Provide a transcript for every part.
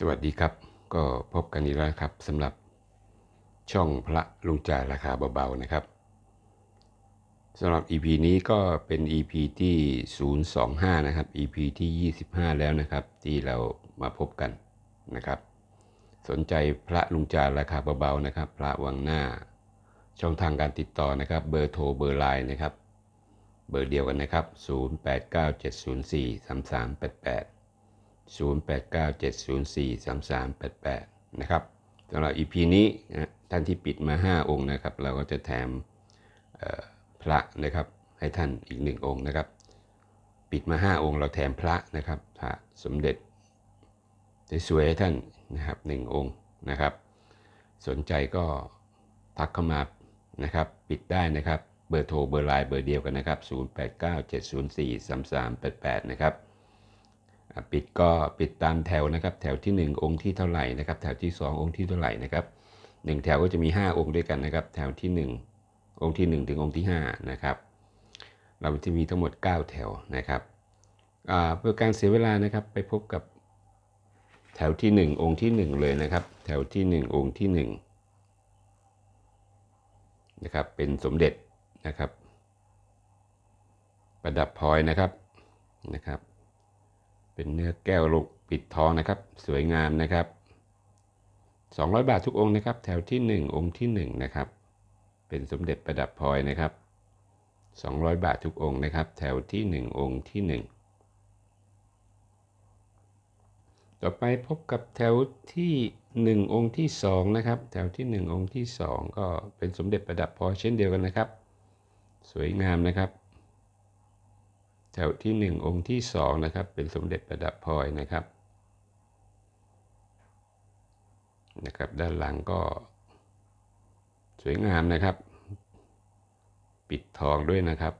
สวัสดีครับ ก็พบกันอีกแล้วครับสำหรับช่องพระลุงจ่ายราคาเบาๆนะครับสำหรับ EP นี้ก็เป็น EP ที่ 025 นะครับ EP ที่ 25 แล้วนะครับ ที่เรามาพบกันนะครับ สนใจพระลุงจ่ายราคาเบาๆนะครับ พระวังหน้า ช่องทางการติดต่อนะครับ เบอร์โทรเบอร์ไลน์นะครับ เบอร์เดียวกันนะครับ 0897043388 0897043388 นะครับสำหรับ EP นี้นะท่านที่ปิดมา 5 องค์นะครับ เราก็จะแถมพระนะครับให้ท่านอีกหนึ่งองค์นะครับ ปิดมา 5 องค์ เราแถมพระนะครับพระสมเด็จสวยๆให้ท่านนะครับหนึ่งองค์นะครับ สนใจก็ทักเข้ามานะครับ ปิดได้นะครับ เบอร์โทรเบอร์ไลน์เบอร์เดียวกันนะครับ 0897043388 นะครับ ปิดก็ปิดตามแถวนะครับ แถวที่ 1 องค์ที่เท่าไหร่นะครับ แถวที่ 2 องค์ที่เท่าไหร่นะครับ1แถวก็จะมี 5 องค์ด้วยกันนะครับ แถวที่ 1 องค์ที่ 1 ถึงองค์ที่5นะครับ เราจะมีทั้งหมด 9 แถวนะครับเพื่อการเสียเวลานะครับไปพบกับแถวที่ 1 องค์ที่ 1 เลยนะครับ แถวที่ 1 องค์ที่1นะครับเป็นสมเด็จนะครับ ประดับพลอยนะครับนะครับ เป็นเนื้อแก้วลูกปิดทองนะครับ สวยงามนะครับ 200 บาททุกองค์นะครับ แถวที่ 1 องค์ที่ 1 นะครับ เป็นสมเด็จประดับพลอยนะครับ 200 บาททุกองค์นะครับ แถวที่ 1 องค์ที่ 1 ต่อไปพบกับแถวที่ 1 องค์ที่ 2 นะครับ แถวที่ 1 องค์ที่ 2 ก็เป็นสมเด็จประดับพลอยเช่นเดียวกันนะครับ สวยงามนะครับ แถวที่ 1 องค์ที่2นะครับเป็นสมเด็จประดับพลอยนะครับนะครับ ด้านหลังก็สวยงามนะครับ ปิดทองด้วยนะครับ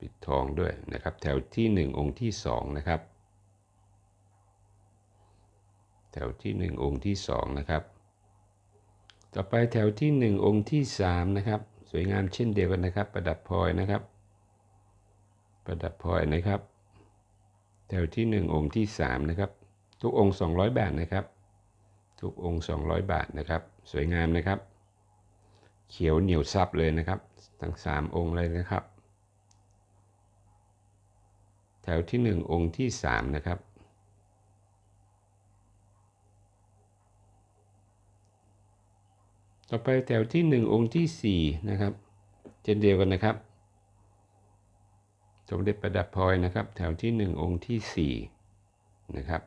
ปิดทองด้วยนะครับ แถวที่ 1 องค์ที่2นะครับแถวที่ 1 องค์ที่ 2 นะครับ ต่อไปแถวที่ 1 องค์ที่ 3 นะครับ สวยงามเช่นเดียวกันนะครับ ประดับพลอยนะครับ ประดับพลอยนะครับ แถวที่ 1 องค์ที่ 3 นะครับ ทุกองค์ 200 บาทนะครับ ทุกองค์ 200 บาทนะครับ สวยงามนะครับ เขียวเหนียวซับเลยนะครับ ทั้ง 3 องค์เลยนะครับ แถวที่ 1 องค์ที่ 3 นะครับต่อไปแถวที่ 1 องค์ที่ 4 นะครับ เช่นเดียวกันนะครับ มเด็จประดับพลอยนะครับ แถวที่ 1 องค์ที่4นะครับ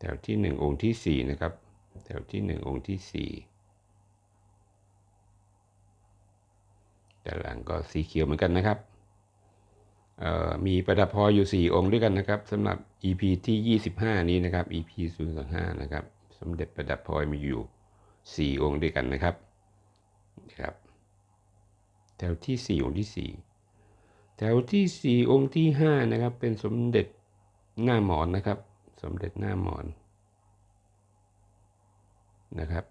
แถวที่ 1 องค์ที่ 4 นะครับ แถวที่ 1 องค์ที่4แต่หลังก็สีเขียวเหมือนกันนะครับมีประดับพลอยอยู่ 4 องค์ด้วยกันนะครับสำหรับ EP ที่ 25 นี้นะครับ EP 025นะครับสมเด็จประดับพลอยมีอยู่ 4 องค์ด้วยกันนะครับนะครับ แถวที่ 4 องค์ที่ 4 แถวที่ 4 องค์ที่ 5 นะครับ เป็นสมเด็จหน้าหมอนนะครับ สมเด็จหน้าหมอนนะครับ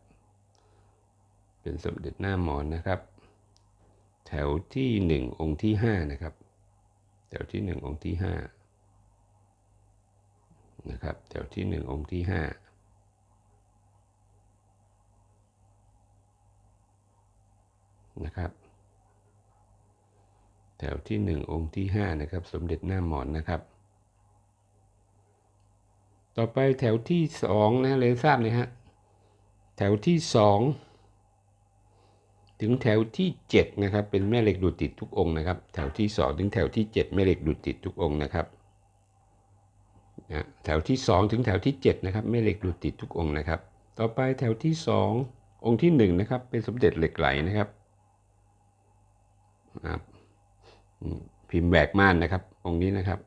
เป็นสมเด็จหน้าหมอนนะครับ แถวที่ 1 องค์ที่ 5 นะครับ แถวที่ 1 องค์ที่ 5 นะครับ แถวที่ 1 องค์ที่ 5นะครับ ถวที่ 1 องค์ที่ 5 นะครับ สมเด็จหน้าหมอนนะครับ ต่อไปแถวที่ 2 นะเลยทราบเลยฮะ แถวที่ 2 ถึงแถวที่ 7 นะครับ เป็นแม่เหล็กดูดติดทุกองค์นะครับ แถวที่ 2 ถึงแถวที่ 7 แม่เหล็กดูดติดทุกองค์นะครับแถวที่ 2 ถึงแถวที่ 7 นะครับ แม่เหล็กดูดติดทุกองค์นะครับ ต่อไปแถวที่ 2 องค์ที่ 1 นะครับ เป็นสมเด็จเหล็กไหลนะครับ พิมพ์แบกม่านนะครับองค์นี้นะครับ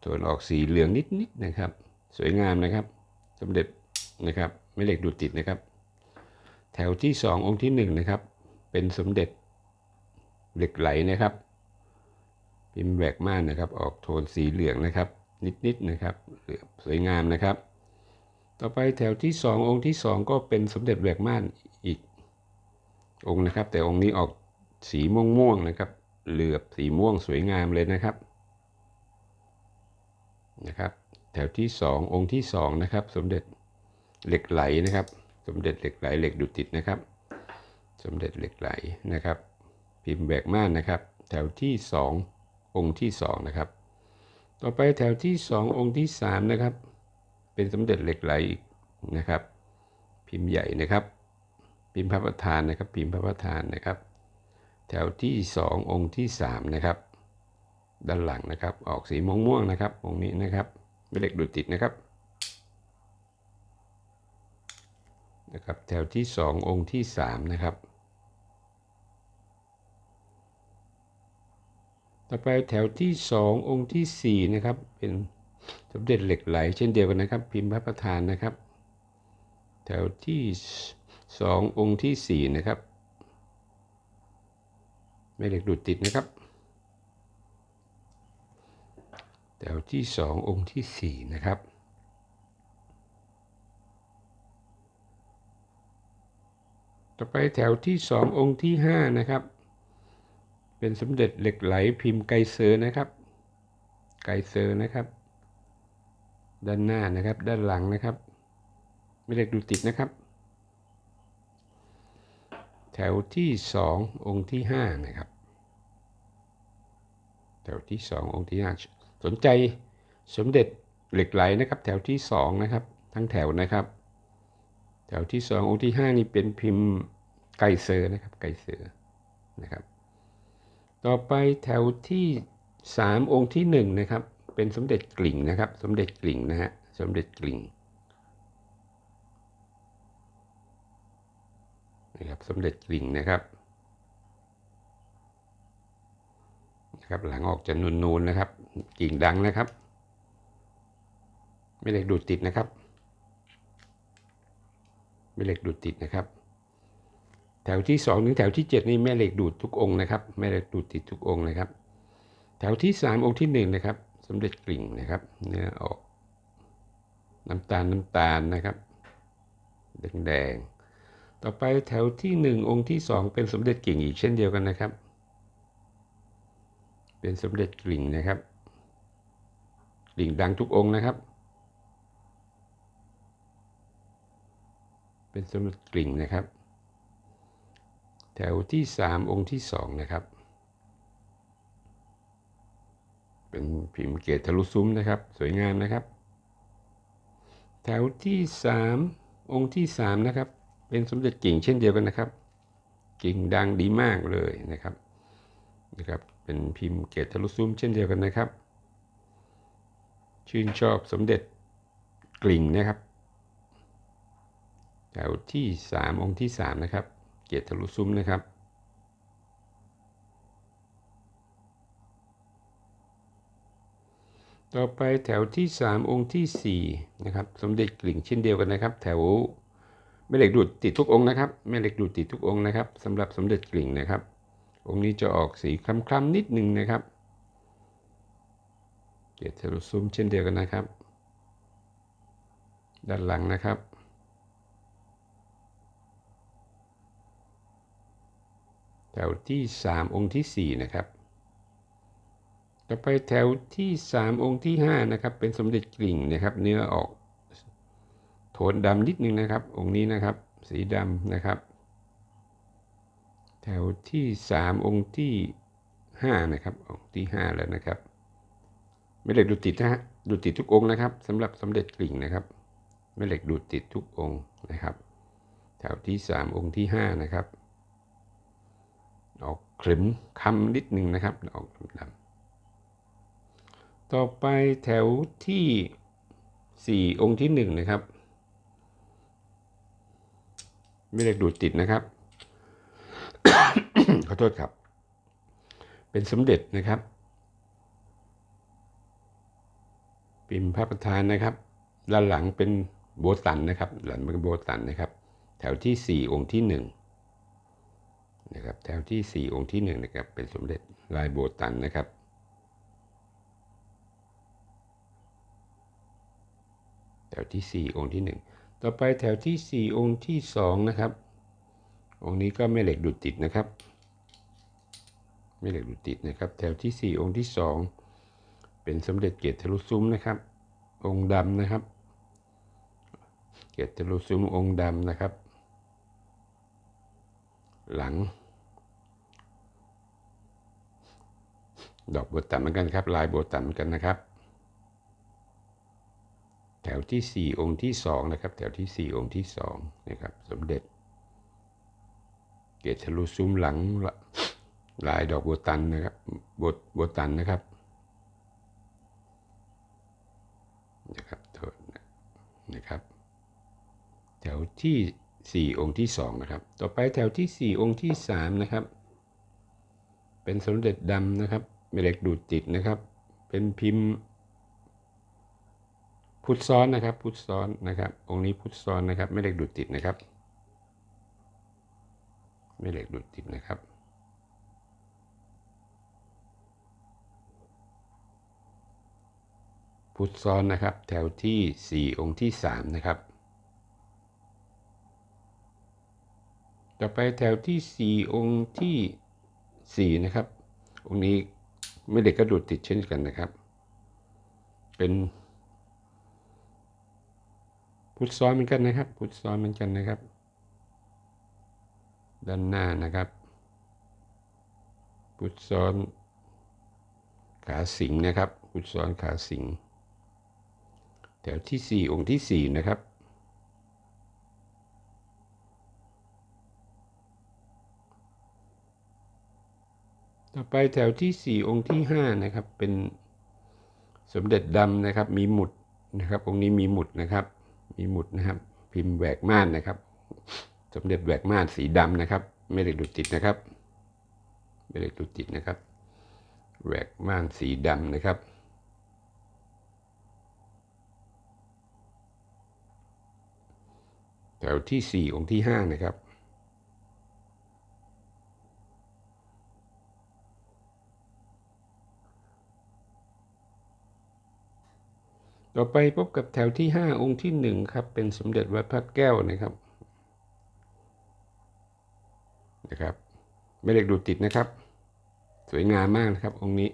โทนออกสีเหลืองนิดๆนะครับ สวยงามนะครับสมเด็จนะครับไม่เหล็กดูดติดนะครับ แถวที่สององค์ที่หนึ่งนะครับ เป็นสมเด็จเหล็กไหลนะครับ พิมพ์แบกม่านนะครับ ออกโทนสีเหลืองนะครับ นิดๆนะครับสวยงามนะครับ ต่อไปแถวที่สององค์ที่สองก็เป็นสมเด็จแบกม่านอีกองค์นะครับ แต่องค์นี้ออกสีม่วงๆนะครับ เหลือบสีม่วงสวยงามเลยนะครับนะครับแถวที่สององค์ที่สองนะครับ สมเด็จเหล็กไหลนะครับ สมเด็จเหล็กไหลเหล็กดุติดนะครับ สมเด็จเหล็กไหลนะครับ พิมพ์แบกม่านนะครับ แถวที่สององค์ที่สองนะครับ ต่อไปแถวที่สององค์ที่สามนะครับ เป็นสมเด็จเหล็กไหลอีกนะครับ พิมพ์ใหญ่นะครับ พิมพ์พระประธานนะครับ พิมพ์พระประธานนะครับ แถวที่สององค์ที่สามนะครับ ด้านหลังนะครับ ออกสีม่วงม่วงนะครับ องค์นี้นะครับไม่เหล็กดูดติดนะครับนะครับ แถวที่สององค์ที่สามนะครับ ต่อไปแถวที่สององค์ที่สี่นะครับ เป็นสมเด็จเหล็กไหล เช่นเดียวกันนะครับ พิมพ์พระประธานนะครับ แถวที่สององค์ที่สี่นะครับ ม่เหล็กดูดติดนะครับ แถวที่สององค์ที่สี่นะครับ ต่อไปแถวที่สององค์ที่ห้านะครับ เป็นสมเด็จเหล็กไหลพิมพ์ไกเซอร์นะครับ ไกเซอร์นะครับ ด้านหน้านะครับ ด้านหลังนะครับ ไม่เหล็กดูดติดนะครับแถวที่สององค์ที่ห้านะครับ แถวที่สององค์ที่ห้าสนใจสมเด็จเหล็กไหลนะครับ แถวที่สองนะครับ ทั้งแถวนะครับ แถวที่สององค์ที่ห้านี่เป็นพิมพ์ไกเซอร์นะครับไกเซอร์นะครับ ต่อไปแถวที่สามองค์ที่หนึ่งนะครับ เป็นสมเด็จกลิ่งนะครับ สมเด็จกลิ่งนะฮะสมเด็จกลิ่งนะครับสมเด็จกลิ่งนะครับ นะครับหลังออกจะนูนๆนะครับกิ่งดังนะครับ ไม่เหล็กดูดติดนะครับ ไม่เหล็กดูดติดนะครับ แถวที่2ถึงแถวที่ 7 นี่แม่เหล็กดูดทุกองค์นะครับแม่เหล็กดูดติดทุกองค์นะครับ แถวที่ 3 องค์ที่1นะครับสมเด็จกลิ่งนะครับเนื้อออกน้ำตาลน้ำตาลนะครับแดงแดงๆต่อไปแถวที่ 1 องค์ที่ 2 เป็นสมเด็จกิ่งอีกเช่นเดียวกันนะครับ เป็นสมเด็จกลิ่งนะครับกลิ่งดังทุกองค์นะครับ เป็นสมเด็จกลิ่งนะครับ แถวที่สามองค์ที่สองนะครับ เป็นพิมพ์เกตทะลุซุ้มนะครับ สวยงามนะครับ แถวที่สามองค์ที่สามนะครับ เป็นสมเด็จกิ่งเช่นเดียวกันนะครับ กิ่งดังดีมากเลยนะครับนะครับ เป็นพิมพ์เกตทะลุซุ้มเช่นเดียวกันนะครับ ชื่นชอบสมเด็จกลิ่งนะครับแถวที่ 3 องค์ที่ 3 นะครับ เกตทะลุซุ้มนะครับ ต่อไปแถวที่ 3 องค์ที่ 4 นะครับ สมเด็จกลิ่งเช่นเดียวกันนะครับ แถวแม่เหล็กดูดติดทุกองค์นะครับแม่เหล็กดูดติดทุกองค์นะครับสำหรับสมเด็จกลิ่งนะครับ องค์นี้จะออกสีคล้ำๆนิดหนึ่งนะครับเกียรติทะลุซุมเช่นเดียวกันนะครับ ด้านหลังนะครับแถวที่ 3 องค์ที่ 4 นะครับ ต่อไปแถวที่ 3 องค์ที่ 5 นะครับ เป็นสมเด็จกลิ่งนะครับ เนื้อออกโทนดำนิดนึงนะครับ องค์นี้นะครับ สีดำนะครับ แถวที่ 3 องค์ที่ 5 นะครับ องค์ที่ 5 แล้วนะครับ ไม่เหล็กดูดติดนะฮะดูดติดทุกองค์นะครับสำหรับสมเด็จกลิ่งนะครับไม่เหล็กดูดติดทุกองค์นะครับ แถวที่ 3 องค์ที่ 5 นะครับ ออกขรึมคำนิดหนึ่งนะครับ ออกดำๆต่อไปแถวที่ 4 องค์ที่ 1 นะครับไม่ได้ดูดติดนะครับ ขอโทษครับ เป็นสมเด็จนะครับพิมพ์พระประธานนะครับด้านหลังเป็นโบตันนะครับ หลังเป็นโบตันนะครับ แถวที่ 4 องค์ที่1นะครับแถวที่ 4 องค์ที่1นะครับเป็นสมเด็จลายโบตันนะครับแถวที่ 4 องค์ที่ 1 ต่อไปแถวที่ 4 องค์ที่2นะครับ องค์นี้ก็แม่เหล็กดูดติดนะครับแม่เหล็กดูดติดนะครับ แถวที่ 4 องค์ที่ 2 เป็นสมเด็จเกียรติทะลุซุ้มนะครับ องค์ดำนะครับ เกตทะลุซุ้มองค์ดำนะครับ หลัง ดอกบัวตันเหมือนกันครับ ลายบัวตันเหมือนกันนะครับแถวที่ 4 องค์ที่ 2 นะครับ แถวที่ 4 องค์ที่2นะครับ สมเด็จ เกตทะลุซุ้มหลังลายดอกโบตันนะครับบัวบัวตันนะครับนะครับโทษนะครับ แถวที่ 4 องค์ที่ 2 นะครับ ต่อไปแถวที่ 4 องค์ที่ 3 นะครับ เป็นสมเด็จดำนะครับเมล็กดูดติดนะครับ เป็นพิมพ์พุทธซ้อนนะครับ พุทธซ้อนนะครับ องค์นี้พุทธซ้อนนะครับ ไม่เหล็กดูดติดนะครับ ไม่เหล็กดูดติดนะครับ พุทธซ้อนนะครับ แถวที่ 4 องค์ที่ 3 นะครับ ต่อไปแถวที่ 4 องค์ที่ 4 นะครับ องค์นี้ไม่เหล็กก็ดูดติดเช่นกันนะครับ เป็นพุทธซ้อนเหมือนกันนะครับ พุทธซ้อนเหมือนกันนะครับ ด้านหน้านะครับ พุทธซ้อนขาสิงนะครับ พุทธซ้อนขาสิง แถวที่ 4 องค์ที่ 4 นะครับ ต่อไปแถวที่ 4 องค์ที่ 5 นะครับ เป็นสมเด็จดำนะครับ มีหมุดนะครับ องค์นี้มีหมุดนะครับ มีหมุดนะครับ พิมพ์แหวกม่านนะครับ สมเด็จแหวกม่านสีดำนะครับไม่ได้ดูดติดนะครับไม่ได้ดูดติดนะครับแหวกม่านสีดำนะครับ แถวที่ 4 องค์ที่ 5 นะครับต่อไปพบกับแถวที่ 5 องค์ที่ 1 ครับ เป็นสมเด็จวัดพระแก้วนะครับ นะครับไม่เล็กดูดติดนะครับ สวยงามมากนะครับ องค์นี้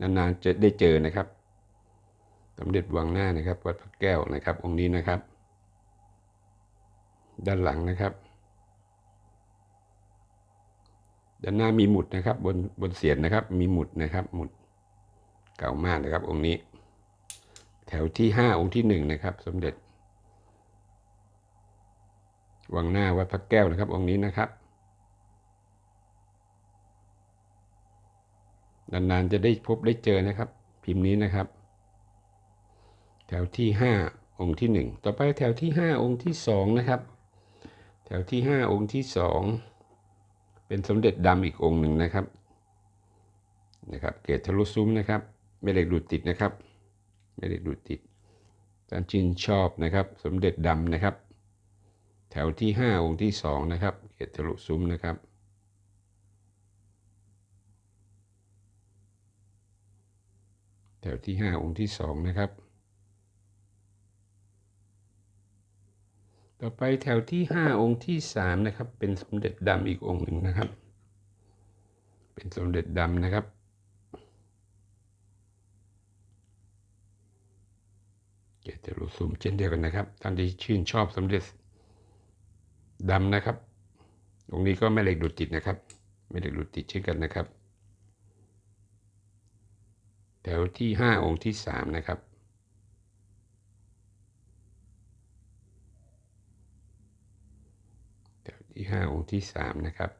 นานๆจะได้เจอนะครับสมเด็จวังหน้านะครับ วัดพระแก้วนะครับ องค์นี้นะครับ ด้านหลังนะครับ ด้านหน้ามีหมุดนะครับ บนบนเสียนนะครับ มีหมุดนะครับ หมุดเก่ามากนะครับ องค์นี้ แถวที่ห้าองค์ที่หนึ่งนะครับ สมเด็จวังหน้าวัดพระแก้วนะครับ องค์นี้นะครับ นานๆจะได้พบได้เจอนะครับ พิมพ์นี้นะครับ แถวที่ห้าองค์ที่หนึ่งต่อไปแถวที่ห้าองค์ที่สองนะครับ แถวที่ห้าองค์ที่สองเป็นสมเด็จดำอีกองค์หนึ่งนะครับนะครับเกตทะลุซุ้มนะครับไม่เหล็กดูดติดนะครับไม่ได้ดูดติดท่านชินชอบนะครับ สมเด็จดำนะครับ แถวที่ห้าองค์ที่สองนะครับเกตทะลุซุ้มนะครับ แถวที่ห้าองค์ที่สองนะครับ ต่อไปแถวที่ห้าองค์ที่สามนะครับ เป็นสมเด็จดำอีกองค์หนึ่งนะครับ เป็นสมเด็จดำนะครับเกจะรู้สูมเช่นเดียวกันนะครับท่านที่ชื่นชอบสมเด็จดำนะครับองค์นี้ก็ไม่เหล็กดูดติดนะครับไม่เหล็กดูดติดเช่นกันนะครับ แถวที่ห้าองค์ที่สามนะครับ แถวที่ห้าองค์ที่สามนะครับ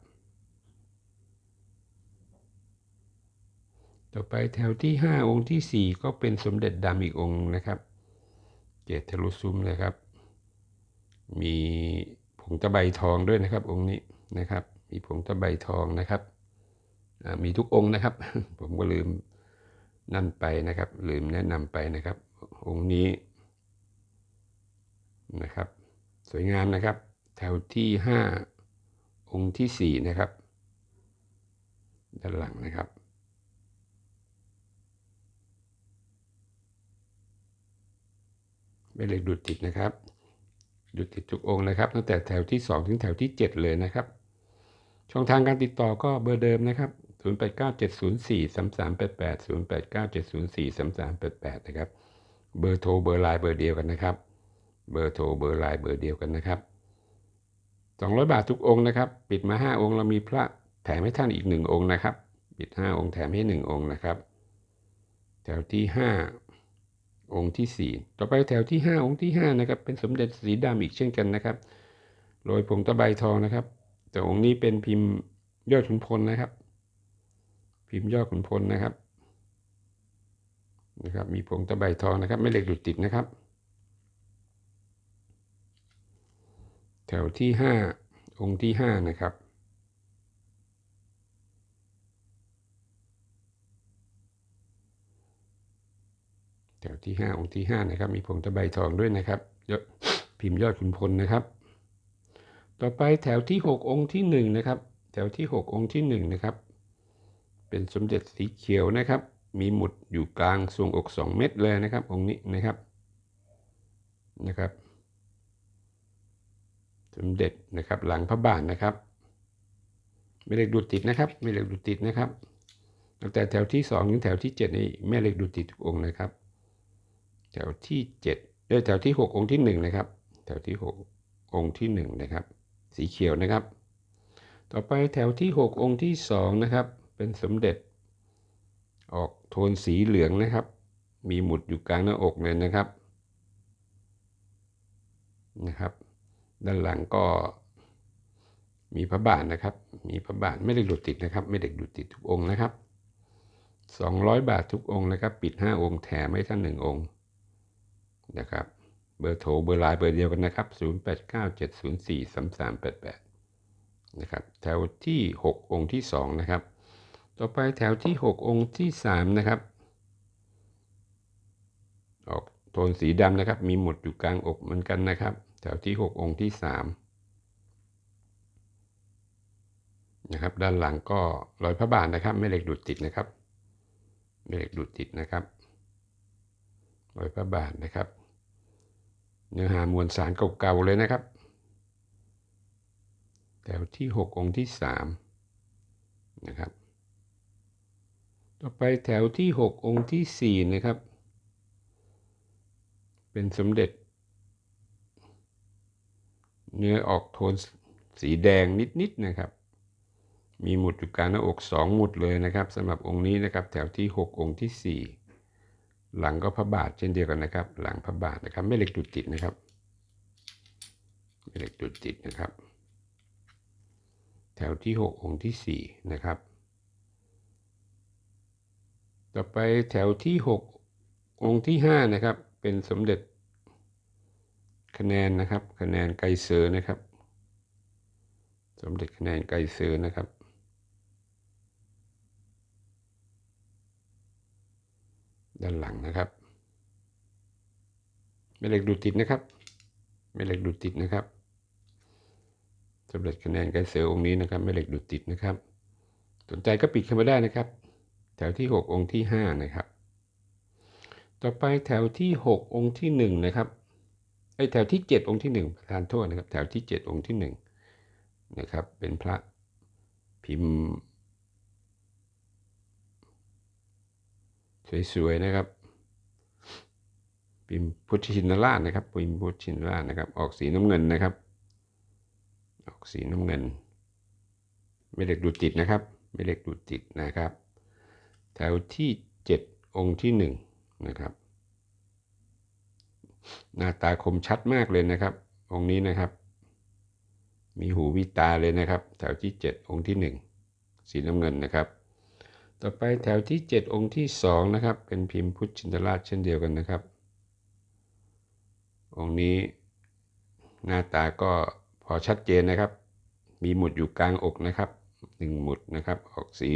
ต่อไปแถวที่ห้าองค์ที่สี่ก็เป็นสมเด็จดำอีกองค์นะครับ เกตทะลุซุ้มนะครับ มีผงตะไบทองด้วยนะครับ องค์นี้นะครับ มีผงตะไบทองนะครับ มีทุกองค์นะครับ ผมก็ลืม นั่นไปนะครับลืมแนะนำไปนะครับ องค์นี้นะครับ สวยงามนะครับ แถวที่ห้าองค์ที่สี่นะครับ ด้านหลังนะครับไม่เหล็กดูดติดนะครับดูดติดทุกองค์นะครับ ตั้งแต่แถวที่ 2 ถึงแถวที่ 7 เลยนะครับ ช่องทางการติดต่อก็เบอร์เดิมนะครับ 0897043388 0897043388 นะครับ เบอร์โทรเบอร์ไลน์เบอร์เดียวกันนะครับ เบอร์โทรเบอร์ไลน์เบอร์เดียวกันนะครับ 200 บาททุกองค์นะครับ ปิดมา 5 องค์เรามีพระแถมให้ท่านอีก 1 องค์นะครับ ปิด 5 องค์แถมให้ 1 องค์นะครับ แถวที่ 5 องค์ที่ 4 ต่อไปแถวที่ 5 องค์ที่5นะครับ เป็นสมเด็จสีดำอีกเช่นกันนะครับ โรยผงตะไบทองนะครับ แต่องค์นี้เป็นพิมพ์ยอดขุนพลนะครับ พิมพ์ยอดขุนพลนะครับ นะครับ มีผงตะไบทองนะครับ ไม่เหล็กดูดติดนะครับ แถวที่ 5 องค์ที่ 5 นะครับแถวที่ 5 องค์ที่ 5 นะครับ มีผงตะไบทองด้วยนะครับยอดพิมพ์ยอดขุนพลนะครับ ต่อไปแถวที่ 6 องค์ที่ 1 นะครับ แถวที่ 6 องค์ที่ 1 นะครับ เป็นสมเด็จสีเขียวนะครับ มีหมุดอยู่กลางทรวงอก 2 เม็ดเลยนะครับ องค์นี้นะครับนะครับ สมเด็จนะครับหลังพระบาทนะครับ ไม่เหล็กดูดติดนะครับ ไม่เหล็กดูดติดนะครับตั้งแต่แถวที่2ถึงแถวที่7นี่แม่เหล็กดูดติดทุกองค์นะครับ แถวที่7ด้วยแถวที่ 6 องค์ที่1นะครับ แถวที่ 6 องค์ที่1นะครับ สีเขียวนะครับ ต่อไปแถวที่ 6 องค์ที่2นะครับ เป็นสมเด็จ ออกโทนสีเหลืองนะครับ มีหมุดอยู่กลางหน้าอกเลยนะครับนะครับ ด้านหลังก็มีพระบาทนะครับ มีพระบาทไม่ได้ดูดติดนะครับ ไม่ได้ดูดติดทุกองค์นะครับ 200 บาททุกองค์นะครับ ปิด 5 องค์แถมให้ท่าน 1 องค์นะครับ เบอร์โทรเบอร์ไลน์เบอร์เดียวกันนะครับ 0897043388 นะครับ แถวที่ 6 องค์ที่ 2 นะครับ ต่อไปแถวที่ 6 องค์ที่ 3 นะครับ ออกโทนสีดำนะครับ มีหมดอยู่กลางอกเหมือนกันนะครับ แถวที่ 6 องค์ที่ 3 นะครับ ด้านหลังก็รอยพระบาทนะครับไม่เหล็กดูดติดนะครับไม่เหล็กดูดติดนะครับรอยพระบาทนะครับ เนื้อหามวลสารเก่าๆเลยนะครับ แถวที่ 6 องค์ที่ 3 นะครับ ต่อไปแถวที่ 6 องค์ที่ 4 นะครับ เป็นสมเด็จ เนื้อออกโทนสีแดงนิด ๆ นะครับ มีหมุดอยู่กลางหน้าอก 2 หมุดเลยนะครับสำหรับองค์นี้นะครับ แถวที่ 6 องค์ที่ 4 หลังก็พระบาทเช่นเดียวกันนะครับ หลังพระบาทนะครับไม่เหล็กดูดติดนะครับไม่เหล็กดูดติดนะครับ แถวที่ 6 องค์ที่ 4 นะครับ ต่อไปแถวที่ 6 องค์ที่ 5 นะครับ เป็นสมเด็จ คะแนนนะครับ คะแนนไกเซอร์นะครับ สมเด็จคะแนนไกเซอร์นะครับ ด้านหลังนะครับไม่เหล็กดูดติดนะครับไม่เหล็กดูดติดนะครับสมเด็จคะแนนไกเซอร์องค์นี้นะครับไม่เหล็กดูดติดนะครับ สนใจก็ปิดเข้ามาได้นะครับ แถวที่ 6 องค์ที่ 5 นะครับ ต่อไปแถวที่ 6 องค์ที่ 1 นะครับไอแถวที่ 7 องค์ที่ 1 ประธานโทษนะครับ แถวที่ 7 องค์ที่ 1 นะครับ เป็นพระพิมพ์ สวยๆนะครับพิมพ์พุทธชินราชนะครับพิมพ์พุทธชินราชนะครับ ออกสีน้ำเงินนะครับ ออกสีน้ำเงิน ไม่เหล็กดูดติดนะครับ ไม่เหล็กดูดติดนะครับ แถวที่ 7 องค์ที่1นะครับ หน้าตาคมชัดมากเลยนะครับ องค์นี้นะครับ มีหูวิตาเลยนะครับ แถวที่ 7 องค์ที่ 1 สีน้ำเงินนะครับ ต่อไปแถวที่ 7 องค์ที่2นะครับ เป็นพิมพ์พุทธชินราชเช่นเดียวกันนะครับ องค์นี้หน้าตาก็พอชัดเจนนะครับ มีหมุดอยู่กลางอกนะครับหนึ่งหมุดนะครับ ออกสี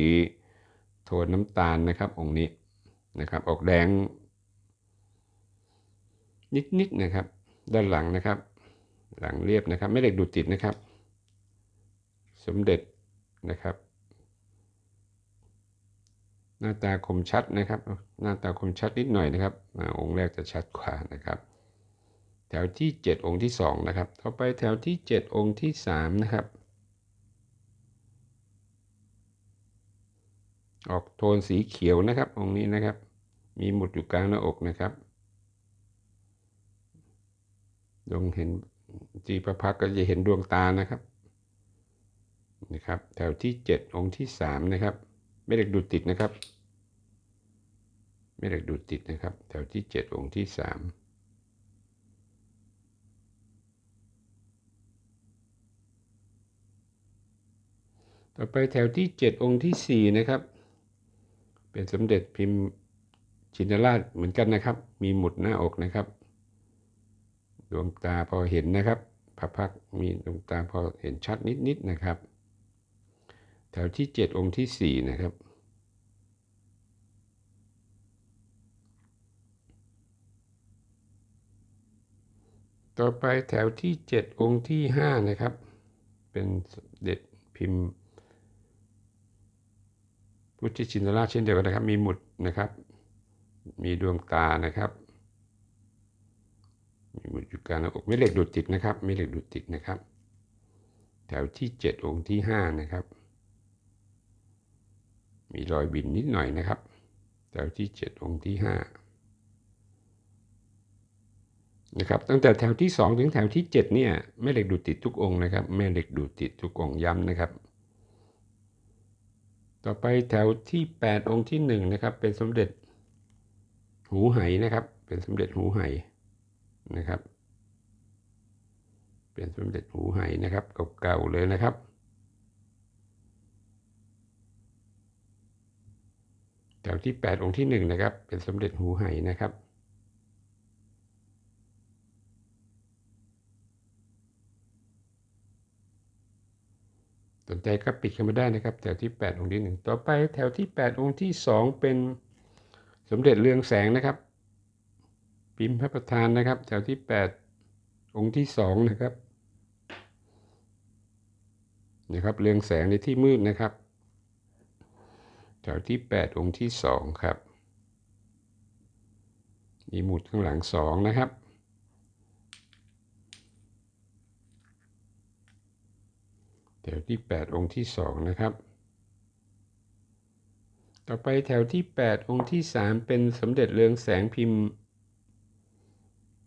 โทนน้ำตาลนะครับองค์นี้นะครับ ออกแดง นิดๆนะครับ ด้านหลังนะครับ หลังเรียบนะครับไม่เหล็กดูดติดนะครับ สมเด็จนะครับ หน้าตาคมชัดนะครับ หน้าตาคมชัดนิดหน่อยนะครับองค์แรกจะชัดกว่านะครับแถวที่ 7 องค์ที่ 2 นะครับ ต่อไปแถวที่ 7 องค์ที่ 3 นะครับ ออกโทนสีเขียวนะครับ องค์นี้นะครับ มีหมุดอยู่กลางหน้าอกนะครับดวงเห็นจีประพักก็จะเห็นดวงตานะครับนะครับ แถวที่เจ็ดองค์ที่สามนะครับไม่เหล็กดูดติดนะครับไม่เหล็กดูดติดนะครับ แถวที่เจ็ดองค์ที่สามต่อไปแถวที่เจ็ดองค์ที่สี่นะครับ เป็นสมเด็จพิมพ์ชินราชเหมือนกันนะครับ มีหมุดหน้าอกนะครับ ดวงตาพอเห็นนะครับพระพักมีดวงตาพอเห็นชัดนิดๆนะครับ แถวที่เจ็ดองค์ที่สี่นะครับต่อไปแถวที่เจ็ดองค์ที่ห้านะครับ เป็นสมเด็จพิมพ์ พุทธชินราชเช่นเดียวกันนะครับ มีหมุดนะครับ มีดวงตานะครับมีหมุดอยู่กลางหน้าอกไม่เหล็กดูดติดนะครับไม่เหล็กดูดติดนะครับ แถวที่เจ็ดองค์ที่ห้านะครับ มีรอยบินนิดหน่อยนะครับ แถวที่เจ็ดองค์ที่ห้านะครับ ตั้งแต่แถวที่สองถึงแถวที่เจ็ดเนี่ยแม่เหล็กดูดติดทุกองค์นะครับแม่เหล็กดูดติดทุกองค์ย้ำนะครับ ต่อไปแถวที่ 8 องค์ที่1นะครับ เป็นสมเด็จหูไหนะครับ เป็นสมเด็จหูไหนะครับ เป็นสมเด็จหูไหนะครับเก่าๆเลยนะครับ แถวที่ 8 องค์ที่1นะครับ เป็นสมเด็จหูไหนะครับ สนใจก็ปิดกันมาได้นะครับ แถวที่ 8 องค์ที่ 1 ต่อไปแถวที่ 8 องค์ที่ 2 เป็นสมเด็จเรืองแสงนะครับ พิมพ์พระประธานนะครับ แถวที่ 8 องค์ที่ 2 นะครับนะครับเรืองแสงในที่มืดนะครับ แถวที่ 8 องค์ที่ 2 ครับ มีหมุดข้างหลัง 2 นะครับ ถวที่ 8 องค์ที่ 2 นะครับ ต่อไปแถวที่ 8 องค์ที่ 3 เป็นสมเด็จเรืองแสงพิมพ์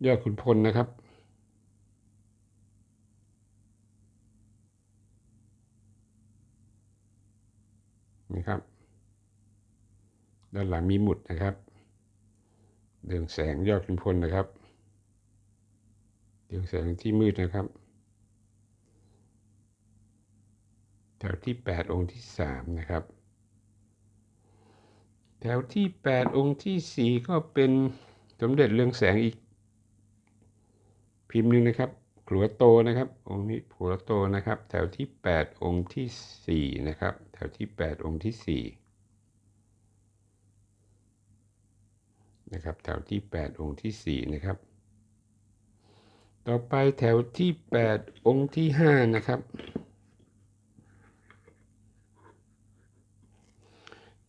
ยอดขุนพลนะครับนะครับ ด้านหลังมีหมุดนะครับ เรืองแสงยอดขุนพลนะครับ เรืองแสงที่มืดนะครับ แถวที่ 8 องค์ที่ 3 นะครับ แถวที่ 8 องค์ที่ 4 ก็เป็นสมเด็จเรืองแสงอีก พิมพ์หนึ่งนะครับขัวโตนะครับ องค์นี้ขัวโตนะครับ แถวที่ 8 องค์ที่ 4 นะครับ แถวที่ 8 องค์ที่ 4นะครับแถวที่ 8 องค์ที่ 4 นะครับ ต่อไปแถวที่ 8 องค์ที่ 5 นะครับ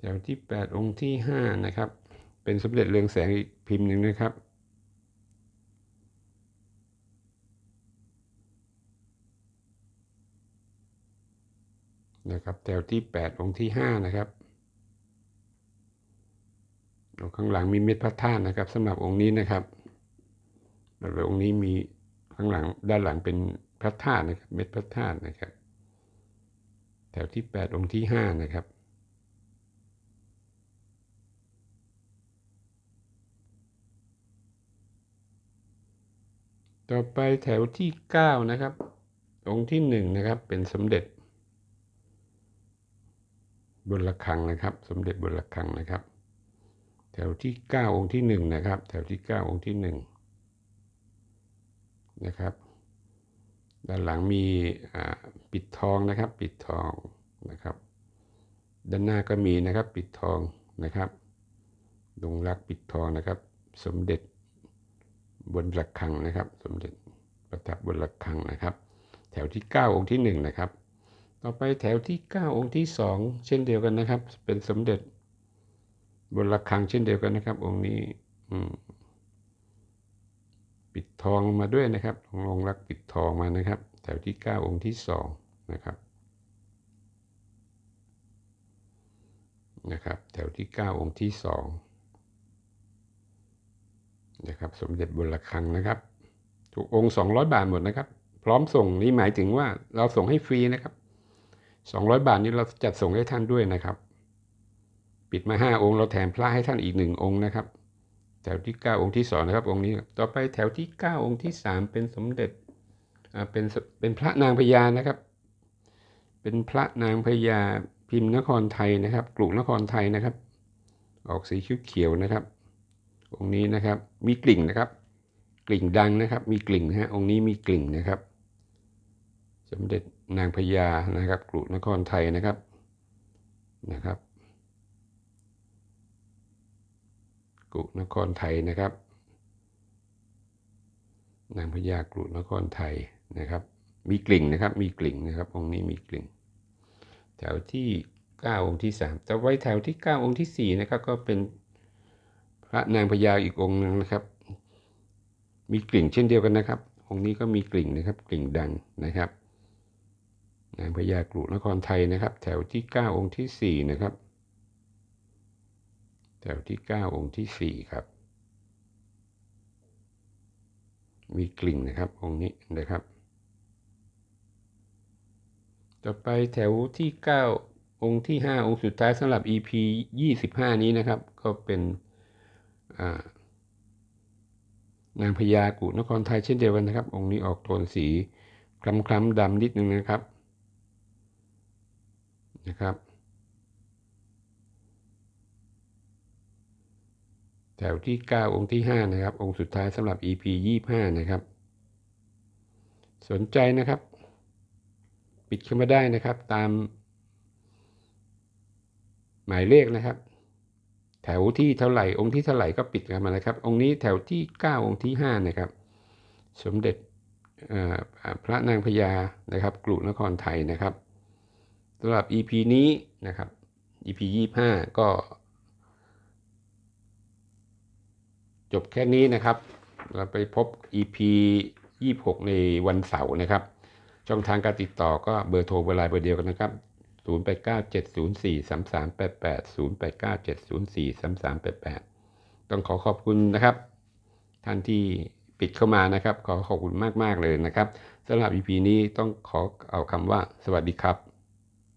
แถวที่ 8 องค์ที่ 5 นะครับ เป็นสมเด็จเรืองแสงอีกพิมพ์หนึ่งนะครับ นะครับ แถวที่ 8 องค์ที่ 5 นะครับข้างหลังมีเม็ดพระธาตุนะครับสำหรับองค์นี้นะครับแล้วองค์นี้มีข้างหลังด้านหลังเป็นพระธาตุนะครับ เม็ดพระธาตุนะครับ แถวที่ 8 องค์ที่ 5 นะครับ ต่อไปแถวที่ 9 นะครับ องค์ที่ 1 นะครับ เป็นสมเด็จ บนระฆังนะครับ สมเด็จบนระฆังนะครับ แถวที่ 9 องค์ที่ 1 นะครับ แถวที่ 9 องค์ที่ 1 นะครับ ด้านหลังมีปิดทองนะครับ ปิดทองนะครับ ด้านหน้าก็มีนะครับ ปิดทองนะครับดงรักปิดทองนะครับ สมเด็จ บนระฆังนะครับ สมเด็จประทับบนระฆังนะครับ แถวที่ 9 องค์ที่ 1 นะครับ ต่อไปแถวที่ 9 องค์ที่ 2 เช่นเดียวกันนะครับ เป็นสมเด็จบนระฆังเช่นเดียวกันนะครับ องค์นี้ปิดทองมาด้วยนะครับลงรักปิดทองมานะครับ แถวที่ 9 องค์ที่ 2 นะครับนะครับ แถวที่ 9 องค์ที่ 2 นะครับ สมเด็จบนระฆังนะครับ ถูกองค์ 200 บาทหมดนะครับ พร้อมส่งนี่หมายถึงว่าเราส่งให้ฟรีนะครับ 200 บาทนี้เราจัดส่งให้ท่านด้วยนะครับ ปิดมา 5 องค์เราแถมพระให้ท่านอีกหนึ่งองค์นะครับ แถวที่ 9 องค์ที่2นะครับองค์นี้ต่อไปแถวที่ 9 องค์ที่ 3 เป็นสมเด็จอ่าเป็นเป็นพระนางพญานะครับ เป็นพระนางพญาพิมพ์นครไทยนะครับกลุ่นครไทยนะครับ ออกสีเขียวๆนะครับ องค์นี้นะครับ มีกลิ่งนะครับ กลิ่งดังนะครับ มีกลิ่งนะฮะองค์นี้มีกลิ่งนะครับ สมเด็จนางพญานะครับกลุ่นครไทยนะครับนะครับกลุ่นครไทยนะครับ นางพญากลุ่นครไทยนะครับ มีกลิ่งนะครับ มีกลิ่งนะครับ องค์นี้มีกลิ่ง แถวที่ 9 องค์ที่3ต่ไว้แถวที่ 9 องค์ที่4นะครับก็เป็น พระนางพญาอีกองค์หนึ่งนะครับ มีกลิ่งเช่นเดียวกันนะครับ องค์นี้ก็มีกลิ่งนะครับ กลิ่งดังนะครับ นางพญากรุนครไทยนะครับ แถวที่ 9 องค์ที่ 4 นะครับ แถวที่ 9 องค์ที่ 4 ครับ มีกลิ่งนะครับ องค์นี้นะครับ ต่อไปแถวที่ 9 องค์ที่ 5 องค์สุดท้ายสำหรับ EP 25 นี้นะครับ ก็เป็น นางพญากุนครไทยเช่นเดียวกันนะครับ องค์นี้ออกโทนสีคล้ำคล้ำๆดำนิดนึงนะครับนะครับ แถวที่ 9 องค์ที่ 5 นะครับ องค์สุดท้ายสำหรับ EP 25 นะครับ สนใจนะครับ ปิดเข้ามาได้นะครับตาม หมายเลขนะครับ แถวที่เท่าไหร่องค์ที่เท่าไหร่ก็ปิดกันมานะครับ องค์นี้แถวที่ 9 องค์ที่ 5 นะครับ สมเด็จพระนางพญานะครับกรุนครไทยนะครับสำหรับ EP นี้นะครับ EP 25 ก็จบแค่นี้นะครับ เราไปพบ EP 26 ในวันเสาร์นะครับ ช่องทางการติดต่อก็เบอร์โทรเบอร์ไลน์เบอร์เดียวกันนะครับ 0897043388 0897043388 ต้องขอขอบคุณนะครับ ท่านที่ปิดเข้ามานะครับ ขอขอบคุณมาก ๆ เลยนะครับสำหรับ EP นี้ต้องขอเอาคำว่าสวัสดีครับ